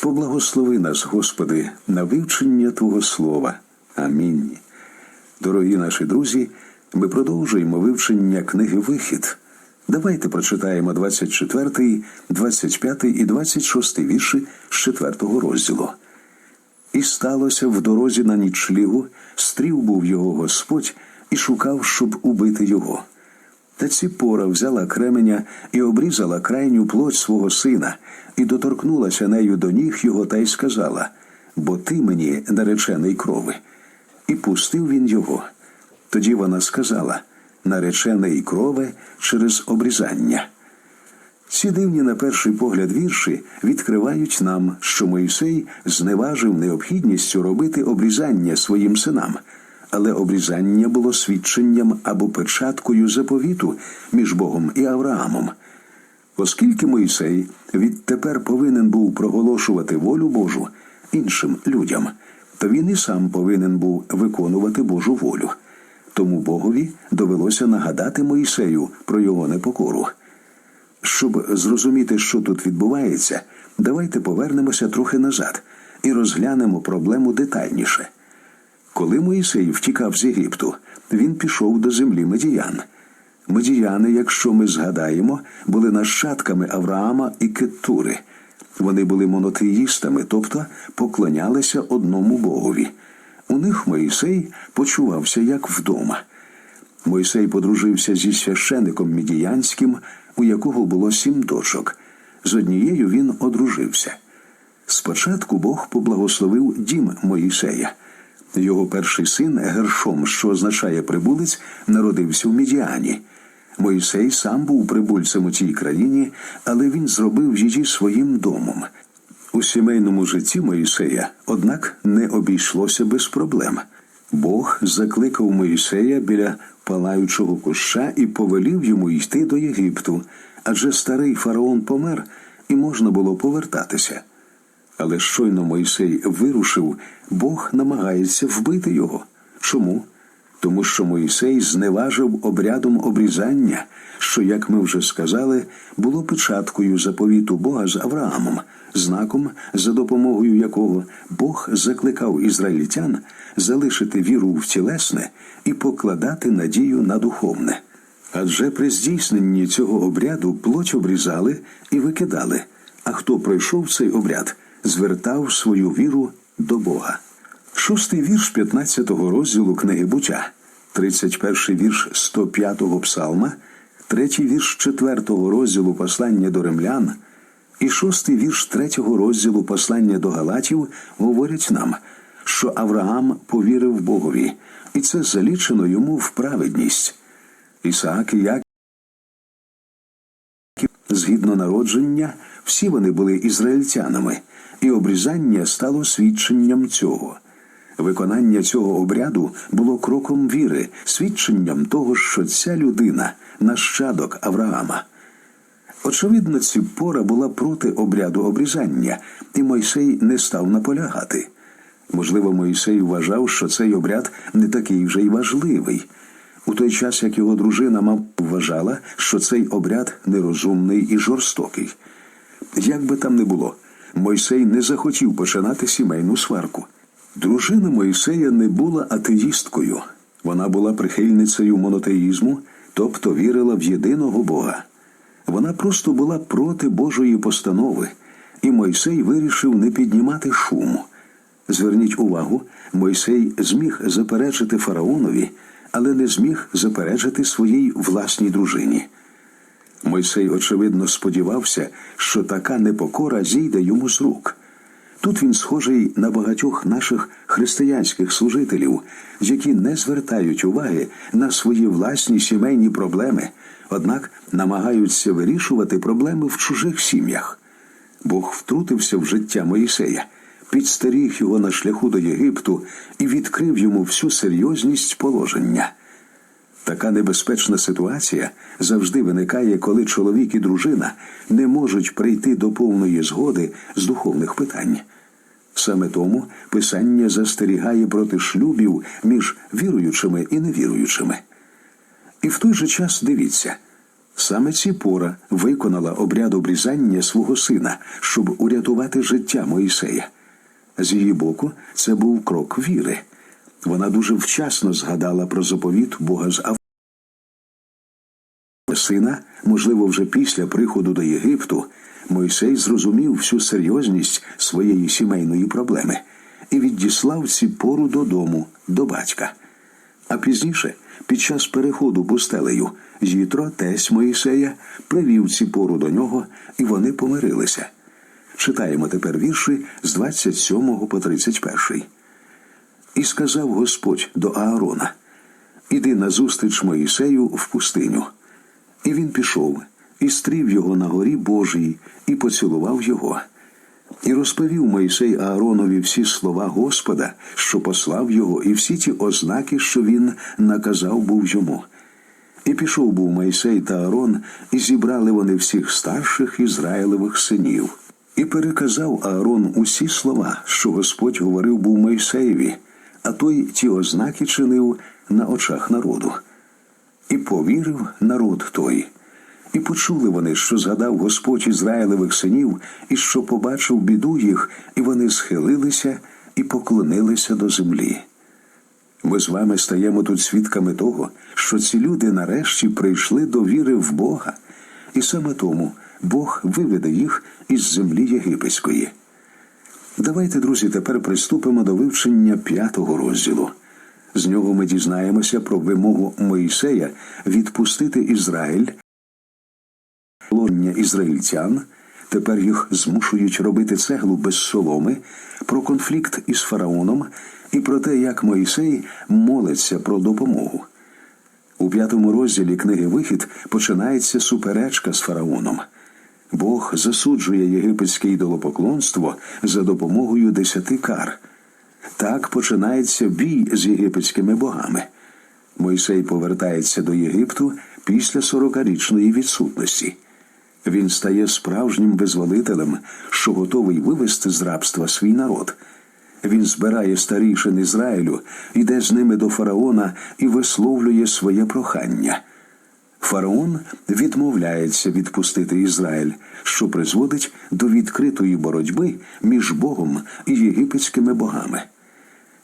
Поблагослови нас, Господи, на вивчення Твого Слова. Амінь. Дорогі наші друзі, ми продовжуємо вивчення книги Вихід. Давайте прочитаємо 24, 25 і 26 вірші з 4 розділу. І сталося в дорозі на нічлігу, стрів був його Господь і шукав, щоб убити його. Та ціпора взяла кременя і обрізала крайню плоть свого сина, і доторкнулася нею до ніг його та й сказала: Бо ти мені наречений крови. І пустив він його. Тоді вона сказала: наречений крови через обрізання. Ці дивні на перший погляд вірші відкривають нам, що Моїсей зневажив необхідністю робити обрізання своїм синам, але обрізання було свідченням або печаткою заповіту між Богом і Авраамом. Оскільки Моїсей відтепер повинен був проголошувати волю Божу іншим людям, то він і сам повинен був виконувати Божу волю. Тому Богові довелося нагадати Моїсею про його непокору. Щоб зрозуміти, що тут відбувається, давайте повернемося трохи назад і розглянемо проблему детальніше. Коли Моїсей втікав з Єгипту, він пішов до землі медіян. Медіяни, якщо ми згадаємо, були нащадками Авраама і Кеттури. Вони були монотеїстами, тобто поклонялися одному Богові. У них Моїсей почувався як вдома. Мойсей подружився зі священиком Мідіянським, у якого було сім дочок. З однією він одружився. Спочатку Бог поблагословив дім Моїсея. Його перший син Гершом, що означає прибулець, народився в Мідіані. Моїсей сам був прибульцем у цій країні, але він зробив її своїм домом. У сімейному житті Моїсея, однак, не обійшлося без проблем. Бог закликав Моїсея біля палаючого куща і повелів йому йти до Єгипту, адже старий фараон помер і можна було повертатися. Але щойно Мойсей вирушив, Бог намагається вбити його. Чому? Тому що Моїсей зневажив обрядом обрізання, що, як ми вже сказали, було печаткою заповіту Бога з Авраамом, знаком, за допомогою якого Бог закликав ізраїльтян залишити віру в тілесне і покладати надію на духовне. Адже при здійсненні цього обряду плоть обрізали і викидали, а хто пройшов цей обряд, звертав свою віру до Бога. Шостий вірш 15-го розділу книги буття, 31-й вірш 105-го псалма, третій вірш 4-го розділу послання до римлян і шостий вірш 3-го розділу послання до Галатів говорять нам, що Авраам повірив Богові, і це залічено йому в праведність. Ісаак і Яків, згідно народження, всі вони були ізраїльтянами, і обрізання стало свідченням цього. Виконання цього обряду було кроком віри, свідченням того, що ця людина нащадок Авраама. Очевидно, Ціппора була проти обряду обрізання, і Мойсей не став наполягати. Можливо, Мойсей вважав, що цей обряд не такий вже й важливий. У той час, як його дружина мав вважала, що цей обряд нерозумний і жорстокий. Як би там не було, Мойсей не захотів починати сімейну сварку. Дружина Мойсея не була атеїсткою, вона була прихильницею монотеїзму, тобто вірила в єдиного Бога. Вона просто була проти Божої постанови, і Мойсей вирішив не піднімати шуму. Зверніть увагу, Мойсей зміг заперечити фараонові, але не зміг заперечити своїй власній дружині. Мойсей, очевидно, сподівався, що така непокора зійде йому з рук. Тут він схожий на багатьох наших християнських служителів, які не звертають уваги на свої власні сімейні проблеми, однак намагаються вирішувати проблеми в чужих сім'ях. Бог втрутився в життя Моїсея, підстеріг його на шляху до Єгипту і відкрив йому всю серйозність положення. Така небезпечна ситуація завжди виникає, коли чоловік і дружина не можуть прийти до повної згоди з духовних питань. Саме тому Писання застерігає проти шлюбів між віруючими і невіруючими. І в той же час дивіться, Саме Ціпора виконала обряд обрізання свого сина, щоб урятувати життя Моїсея. З її боку, це був крок віри. Вона дуже вчасно згадала про заповіт Бога з Авраамом. Сина, можливо, вже після приходу до Єгипту, Мойсей зрозумів всю серйозність своєї сімейної проблеми і відіслав Ціпору додому, до батька. А пізніше, під час переходу пустелею, Їтро, тесть Моїсея, привів Ціпору до нього, і вони помирилися. Читаємо тепер вірші з 27 по 31. І сказав Господь до Аарона: Іди назустріч Моїсею в пустиню. І він пішов, і стрів його на горі Божій, і поцілував його. І розповів Мойсей Ааронові всі слова Господа, що послав його, і всі ті ознаки, що він наказав був йому. І пішов був Мойсей та Аарон, і зібрали вони всіх старших Ізраїлевих синів. І переказав Аарон усі слова, що Господь говорив був Мойсеєві, а той ті ознаки чинив на очах народу. І повірив народ той. І почули вони, що згадав Господь Ізраїлевих синів, і що побачив біду їх, і вони схилилися і поклонилися до землі. Ми з вами стаємо тут свідками того, що ці люди нарешті прийшли до віри в Бога, і саме тому Бог виведе їх із землі єгипетської. Давайте, друзі, тепер приступимо до вивчення п'ятого розділу. З нього ми дізнаємося про вимогу Моїсея відпустити Ізраїль, полонення ізраїльтян. Тепер їх змушують робити цеглу без соломи, про конфлікт із фараоном і про те, як Моїсей молиться про допомогу. У п'ятому розділі книги Вихід починається суперечка з фараоном. Бог засуджує єгипетське ідолопоклонство за допомогою десяти кар. Так починається бій з єгипетськими богами. Мойсей повертається до Єгипту після сорокарічної відсутності. Він стає справжнім визволителем, що готовий вивести з рабства свій народ. Він збирає старішин Ізраїлю, йде з ними до фараона і висловлює своє прохання. Фараон відмовляється відпустити Ізраїль, що призводить до відкритої боротьби між Богом і єгипетськими богами.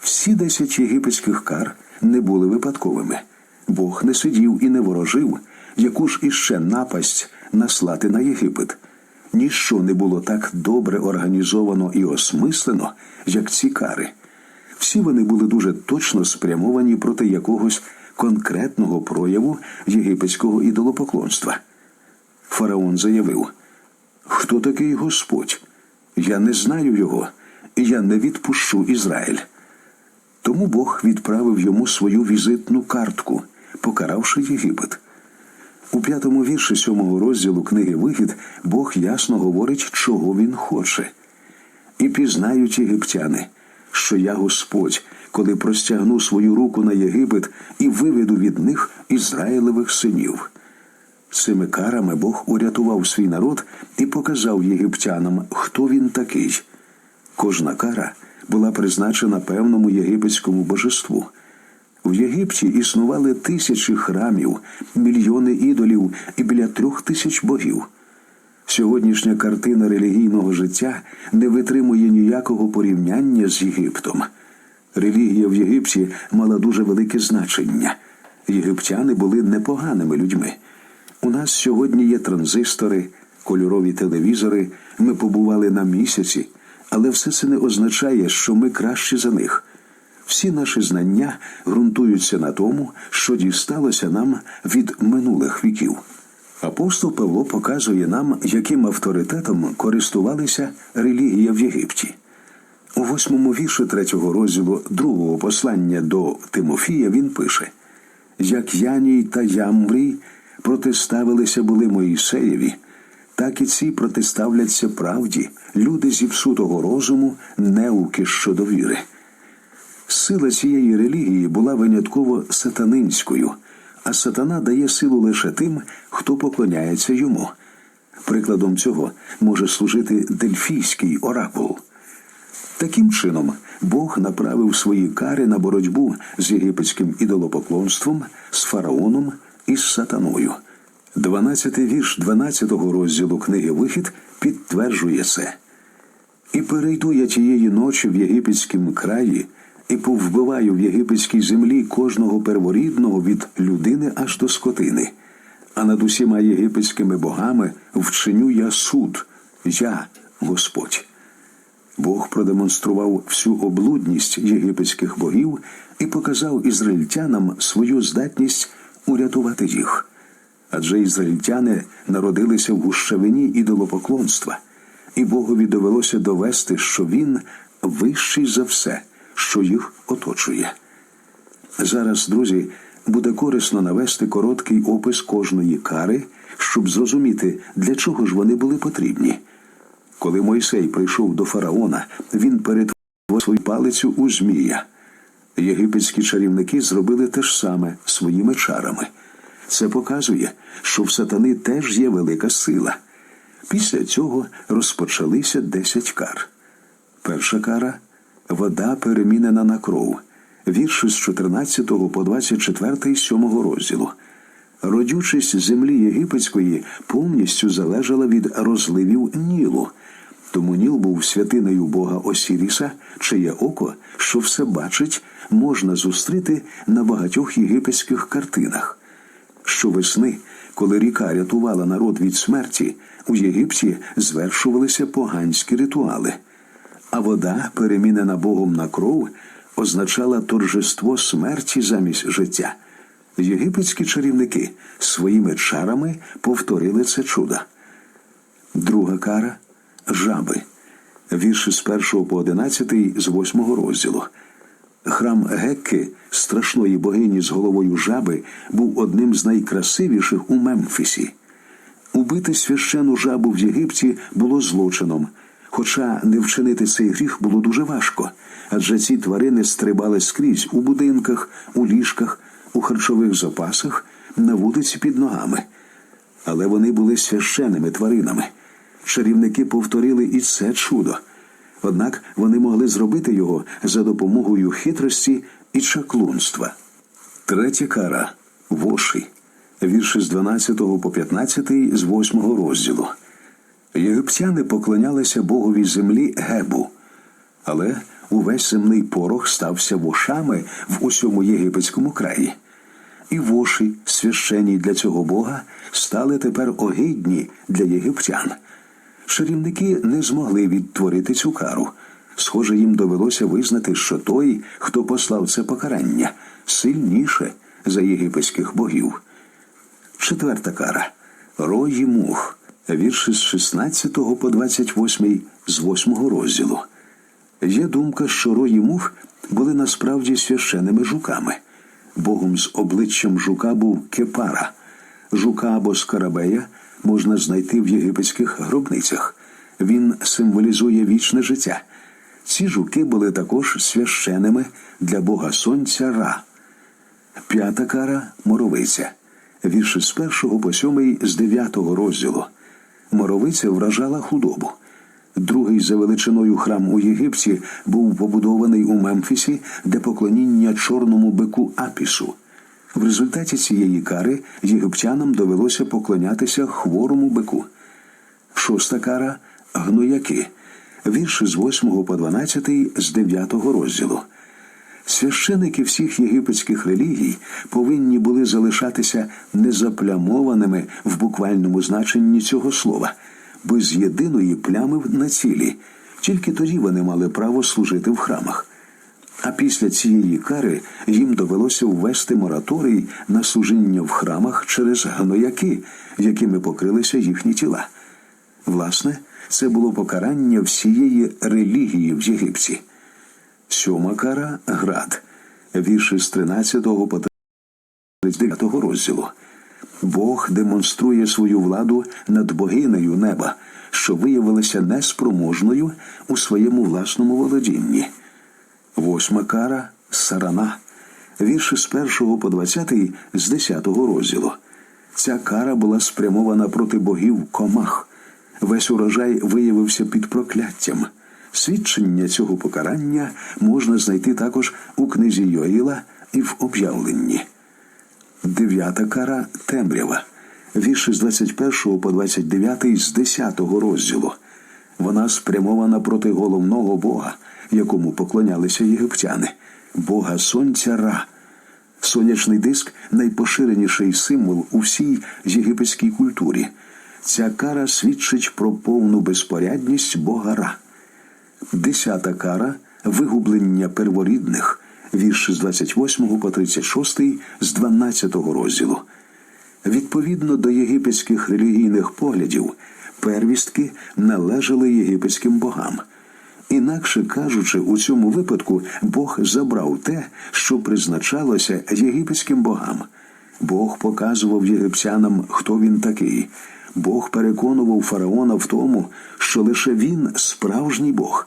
Всі десять єгипетських кар не були випадковими. Бог не сидів і не ворожив, яку ж іще напасть наслати на Єгипет. Ніщо не було так добре організовано і осмислено, як ці кари. Всі вони були дуже точно спрямовані проти якогось конкретного прояву єгипетського ідолопоклонства. Фараон заявив: Хто такий Господь? Я не знаю його, і я не відпущу Ізраїль. Тому Бог відправив йому свою візитну картку, покаравши Єгипет. У п'ятому вірші сьомого розділу книги Вихід Бог ясно говорить, чого він хоче. І пізнають єгиптяни, що я Господь, коли простягну свою руку на Єгипет і виведу від них Ізраїлевих синів. Цими карами Бог урятував свій народ і показав єгиптянам, хто він такий. Кожна кара була призначена певному єгипетському божеству. В Єгипті існували тисячі храмів, мільйони ідолів і біля трьох тисяч богів. Сьогоднішня картина релігійного життя не витримує ніякого порівняння з Єгиптом. Релігія в Єгипті мала дуже велике значення. Єгиптяни були непоганими людьми. У нас сьогодні є транзистори, кольорові телевізори, ми побували на місяці, але все це не означає, що ми кращі за них. Всі наші знання ґрунтуються на тому, що дісталося нам від минулих віків. Апостол Павло показує нам, яким авторитетом користувалися релігія в Єгипті. У восьмому вірші третього розділу другого послання до Тимофія він пише: Як Яній та Ямврій протиставилися були Моїсеєві, так і ці протиставляться правді, люди зіпсутого розуму, неуки щодо віри. Сила цієї релігії була винятково сатанинською, а сатана дає силу лише тим, хто поклоняється йому. Прикладом цього може служити дельфійський оракул. Таким чином, Бог направив свої кари на боротьбу з єгипетським ідолопоклонством, з фараоном і з сатаною. 12 вірш 12 розділу книги Вихід підтверджує це. І перейду я тієї ночі в єгипетськім краї, і повбиваю в єгипетській землі кожного перворідного від людини аж до скотини. А над усіма єгипетськими богами вчиню я суд, я Господь. Бог продемонстрував всю облудність єгипетських богів і показав ізраїльтянам свою здатність урятувати їх. Адже ізраїльтяни народилися в гущавині ідолопоклонства, і Богові довелося довести, що він вищий за все, що їх оточує. Зараз, друзі, буде корисно навести короткий опис кожної кари, щоб зрозуміти, для чого ж вони були потрібні. Коли Мойсей прийшов до фараона, він перетворив свою палицю у змія. Єгипетські чарівники зробили те ж саме своїми чарами. Це показує, що в сатани теж є велика сила. Після цього розпочалися десять кар. Перша кара вода перемінена на кров. Вірші з 14 по 24 7 розділу. Родючість землі єгипетської повністю залежала від розливів Нілу. Тому Ніл був святиною Бога Осіріса, чиє око, що все бачить, можна зустріти на багатьох єгипетських картинах. Щовесни, коли ріка рятувала народ від смерті, у Єгипті звершувалися поганські ритуали. А вода, перемінена Богом на кров, означала торжество смерті замість життя. Єгипетські чарівники своїми чарами повторили це чудо. Друга кара жаби. Вірші з 1 по 11 з 8 розділу. Храм Гекки, страшної богині з головою жаби, був одним з найкрасивіших у Мемфісі. Убити священу жабу в Єгипті було злочином, хоча не вчинити цей гріх було дуже важко, адже ці тварини стрибали скрізь у будинках, у ліжках, у харчових запасах, на вулиці під ногами. Але вони були священними тваринами. Чарівники повторили і це чудо. Однак вони могли зробити його за допомогою хитрості і чаклунства. Третя кара воші. Вірші з 12 по 15 з 8 розділу. Єгиптяни поклонялися богові землі Гебу, але увесь земний порох стався вошами в усьому єгипетському краї. І воші, священні для цього бога, стали тепер огидні для єгиптян. Чарівники не змогли відтворити цю кару. Схоже, їм довелося визнати, що той, хто послав це покарання, сильніше за єгипетських богів. Четверта кара рої мух, вірші з 16 по 28 з 8 розділу. Є думка, що рої мух були насправді священними жуками. Богом з обличчям жука був кепара. Жука або скарабея можна знайти в єгипетських гробницях. Він символізує вічне життя. Ці жуки були також священними для Бога Сонця Ра. П'ята кара моровиця. Вірші з першого по сьомий з дев'ятого розділу. Моровиця вражала худобу. Другий за величиною храм у Єгипті був побудований у Мемфісі для поклоніння чорному бику Апісу. В результаті цієї кари єгиптянам довелося поклонятися хворому бику. Шоста кара гнояки. Вірші з 8 по 12 з 9 розділу. Священики всіх єгипетських релігій повинні були залишатися незаплямованими в буквальному значенні цього слова, без єдиної плями на цілі. Тільки тоді вони мали право служити в храмах. А після цієї кари їм довелося ввести мораторій на служіння в храмах через гнояки, якими покрилися їхні тіла. Власне, це було покарання всієї релігії в Єгипті. Сьома кара град, вірші з 13 по 39 розділу. Бог демонструє свою владу над богинею неба, що виявилася неспроможною у своєму власному володінні. Восьма кара сарана, вірші з 1 по 20 з 10 розділу. Ця кара була спрямована проти богів комах. Весь урожай виявився під прокляттям. Свідчення цього покарання можна знайти також у книзі Йоїла і в об'явленні. Дев'ята кара темрява. вірші з 21 по 29 з 10 розділу. Вона спрямована проти головного Бога, якому поклонялися єгиптяни, Бога Сонця Ра. Сонячний диск найпоширеніший символ у всій єгипетській культурі. Ця кара свідчить про повну безпорядність Бога Ра. Десята кара вигублення перворідних, вірші з 28 по 36 з 12 розділу. Відповідно до єгипетських релігійних поглядів, первістки належали єгипетським богам. Інакше кажучи, у цьому випадку Бог забрав те, що призначалося єгипетським богам. Бог показував єгиптянам, хто він такий. Бог переконував фараона в тому, що лише він справжній Бог.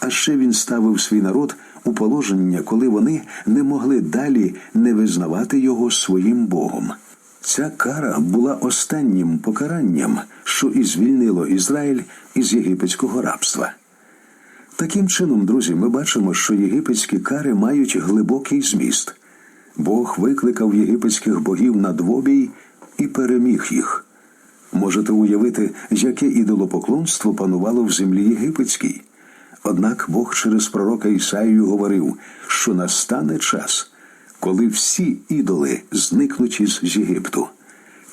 А ще він ставив свій народ у положення, коли вони не могли далі не визнавати його своїм Богом. Ця кара була останнім покаранням, що і звільнило Ізраїль із єгипетського рабства. Таким чином, друзі, ми бачимо, що єгипетські кари мають глибокий зміст. Бог викликав єгипетських богів на двобій і переміг їх. Можете уявити, яке ідолопоклонство панувало в землі єгипетській. Однак Бог через пророка Ісаїю говорив, що настане час, коли всі ідоли зникнуть із Єгипту.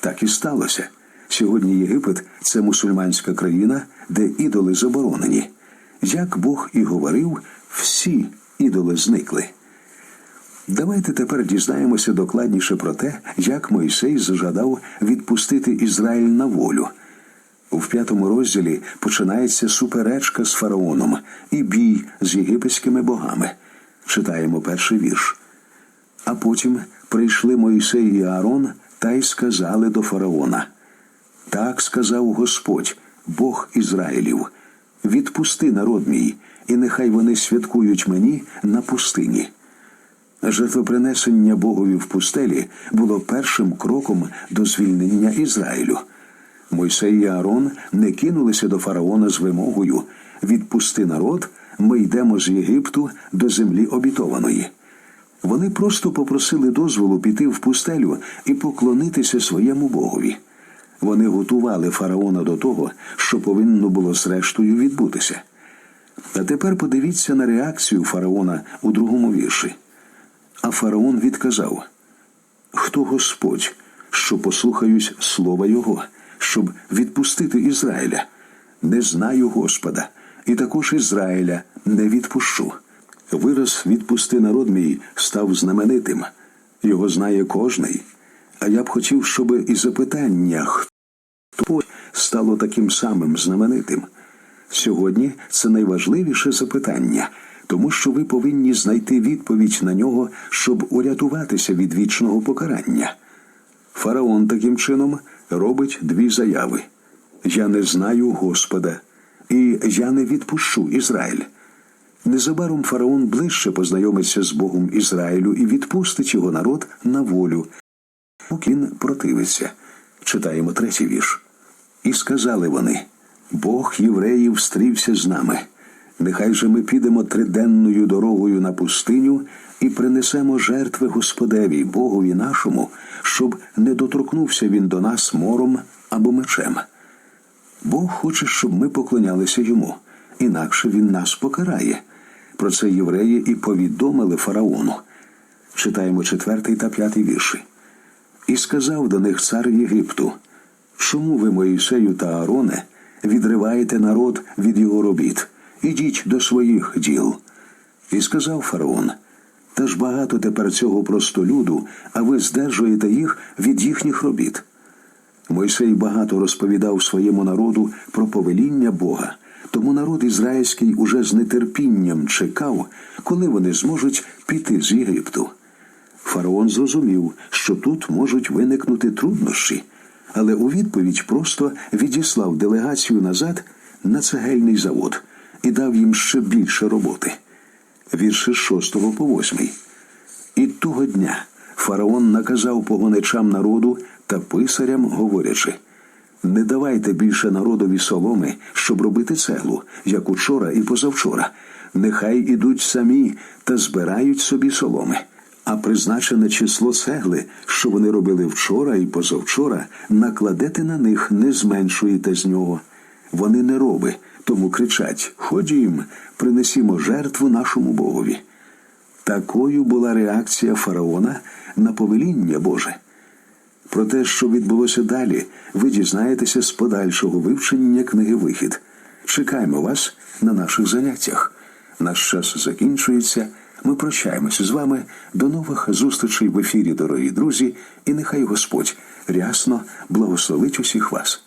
Так і сталося. Сьогодні Єгипет це мусульманська країна, де ідоли заборонені. Як Бог і говорив, всі ідоли зникли. Давайте тепер дізнаємося докладніше про те, як Мойсей зажадав відпустити Ізраїль на волю. В п'ятому розділі починається суперечка з фараоном і бій з єгипетськими богами. Читаємо перший вірш. А потім прийшли Мойсей і Аарон та й сказали до фараона: Так сказав Господь, Бог Ізраїлів: відпусти народ мій, і нехай вони святкують мені на пустині. Жертвопринесення Богові в пустелі було першим кроком до звільнення Ізраїлю. Мойсей і Аарон не кинулися до фараона з вимогою відпусти народ, ми йдемо з Єгипту до землі обітованої. Вони просто попросили дозволу піти в пустелю і поклонитися своєму Богові. Вони готували фараона до того, що повинно було зрештою відбутися. А тепер подивіться на реакцію фараона у другому вірші. А фараон відказав: Хто Господь, що послухаюсь слова Його, щоб відпустити Ізраїля? Не знаю Господа, і також Ізраїля не відпущу. Вираз відпусти народ мій став знаменитим. Його знає кожний. А я б хотів, щоб і запитання, хто стало таким самим знаменитим. Сьогодні це найважливіше запитання, тому що ви повинні знайти відповідь на нього, щоб урятуватися від вічного покарання. Фараон таким чином робить дві заяви: Я не знаю Господа, і я не відпущу Ізраїль. Незабаром фараон ближче познайомиться з Богом Ізраїлю і відпустить його народ на волю. Він противиться. Читаємо третій вірш. І сказали вони: Бог євреїв стрівся з нами. Нехай же ми підемо триденною дорогою на пустиню і принесемо жертви Господеві, Богові нашому, щоб не доторкнувся він до нас мором або мечем. Бог хоче, щоб ми поклонялися йому, інакше він нас покарає. Про це євреї і повідомили фараону. Читаємо четвертий та п'ятий вірші. І сказав до них цар Єгипту: Чому ви, Моїсею та Аароне, відриваєте народ від його робіт? Ідіть до своїх діл. І сказав фараон: Та ж багато тепер цього простолюду, а ви здержуєте їх від їхніх робіт. Мойсей багато розповідав своєму народу про повеління Бога, тому народ ізраїльський уже з нетерпінням чекав, коли вони зможуть піти з Єгипту. Фараон зрозумів, що тут можуть виникнути труднощі, але у відповідь просто відіслав делегацію назад на цегельний завод і дав їм ще більше роботи. Вірші з 6 по 8. І того дня фараон наказав погоничам народу та писарям, говорячи: не давайте більше народові соломи, щоб робити цеглу, як учора і позавчора. Нехай ідуть самі та збирають собі соломи. а призначене число цегли, що вони робили вчора і позавчора, накладете на них, не зменшуєте з нього. Вони не роби, тому кричать: Ходім, принесімо жертву нашому Богові. Такою була реакція фараона на повеління Боже. Про те, що відбулося далі, ви дізнаєтеся з подальшого вивчення книги Вихід. Чекаємо вас на наших заняттях. Наш час закінчується. Ми прощаємося з вами. До нових зустрічей в ефірі, дорогі друзі, і нехай Господь рясно благословить усіх вас.